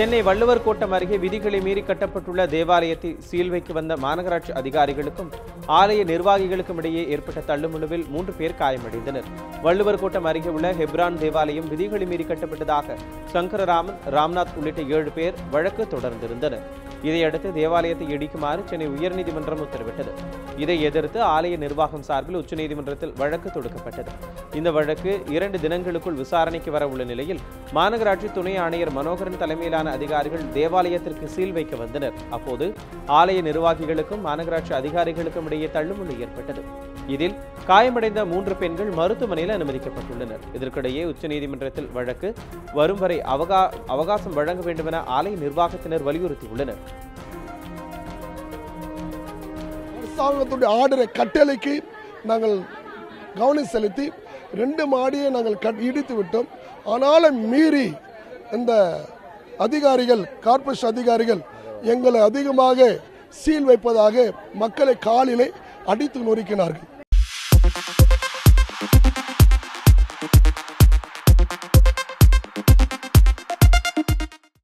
சென்னை வள்ளுவர் கோட்டம் அருகே விதிகளை மீறி கட்டப்பட்டுள்ள தேவாலயத்தை சீல் வைக்க வந்த மாநகராட்சி அதிகாரிகளுக்கும் ஆலய நிர்வாகிகளுக்கும் இடையே ஏற்பட்ட தள்ளுமுழுவில் மூன்று பேர் காயமடைந்தனர். வள்ளுவர் கோட்டம் அருகே உள்ள ஹெப்ரான் தேவாலயம் விதிகளை மீறி கட்டப்பட்டதாக சங்கரராமன் ராம்நாத் உள்ளிட்ட ஏழு பேர் வழக்கு தொடர்ந்திருந்தனர். இதையடுத்து தேவாலயத்தை இடிக்குமாறு சென்னை உயர்நீதிமன்றம் உத்தரவிட்டது. இதை எதிர்த்து ஆலய நிர்வாகம் சார்பில் உச்சநீதிமன்றத்தில் வழக்கு தொடுக்கப்பட்டது. இந்த வழக்கு இரண்டு தினங்களுக்குள் விசாரணைக்கு வர உள்ள நிலையில் மாநகராட்சி துணை ஆணையர் மனோகரன் தலைமையிலான அதிகாரிகள் தேவாலயத்திற்கு சீல் வைக்க வந்தனர். அப்போது ஆலய நிர்வாகிகளுக்கும் மாநகராட்சி அதிகாரிகளுக்கும் இடையே தள்ளுமுள்ளு ஏற்பட்டது. இதில் காயமடைந்த மூன்று பெண்கள் மருத்துவமனையில் அனுமதிக்கப்பட்டுள்ளனர். இதற்கிடையே உச்சநீதிமன்றத்தில் வழக்கு வரும் வரை அவகா அவகாசம் வழங்க வேண்டுமென ஆலய நிர்வாகத்தினர் வலியுறுத்தியுள்ளனர். அரசாங்கத்துடைய ஆர்டரை கட்டளைக்கு நாங்கள் கவனம் செலுத்தி ரெண்டு மாடியை நாங்கள் கட் இடித்து விட்டோம். ஆனாலும் மீறி இந்த அதிகாரிகள் கார்ப்பரேஷன் அதிகாரிகள் எங்களை அதிகமாக சீல் வைப்பதாக மக்களை காலிலே அடித்து நொறுக்கினார்கள்.